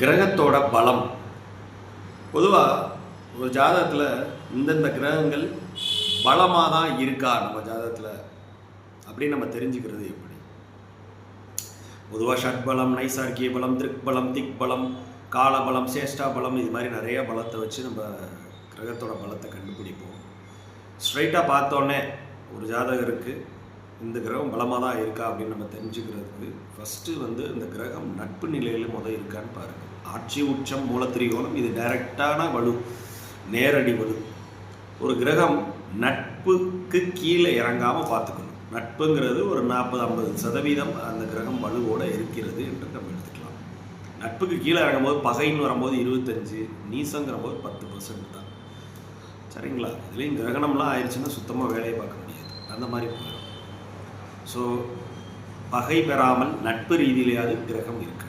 கிரகத்தோட பலம். பொதுவாக ஒரு ஜாதகத்தில் இந்தந்த கிரகங்கள் பலமாக தான் இருக்கா நம்ம ஜாதகத்தில்? அப்படின்னு நம்ம தெரிஞ்சுக்கிறது எப்படி? பொதுவாக ஷட்பலம் நைசார்கிய பலம் திருக்பலம் திக்பலம் காலபலம் சேஷ்டா பலம் இது மாதிரி நிறைய பலத்தை வச்சு நம்ம கிரகத்தோட பலத்தை கண்டுபிடிப்போம். ஸ்ட்ரைட்டாக பார்த்தோன்னே ஒரு ஜாதகருக்கு இந்த கிரகம் பலமாக தான் இருக்கா அப்படின்னு நம்ம தெரிஞ்சுக்கிறதுக்கு ஃபஸ்ட்டு வந்து இந்த கிரகம் நட்பு நிலையில் முத இருக்கான்னு பாருங்கள் ஆட்சி உச்சம் மூலத்திரிகோணம் இது டைரக்டான வலு நேரடி வலு. ஒரு கிரகம் நட்புக்கு கீழே இறங்காமல் பார்த்துக்கணும். நட்புங்கிறது ஒரு நாற்பது ஐம்பது சதவீதம் அந்த கிரகம் வலுவோடு இருக்கிறது என்று நம்ம எடுத்துக்கலாம். நட்புக்கு கீழே இறங்கும்போது பகைன்னு வரும்போது இருபத்தஞ்சு நீசங்கிற போது பத்து பர்சன்ட் தான். சரிங்களா? இதுலேயும் கிரகணம்லாம் ஆயிடுச்சுன்னா சுத்தமாக வேலையை பார்க்க முடியாது. அந்த மாதிரி போயிடும். ஸோ பகை பெறாமல் நட்பு ரீதியிலேயாவது கிரகம் இருக்குது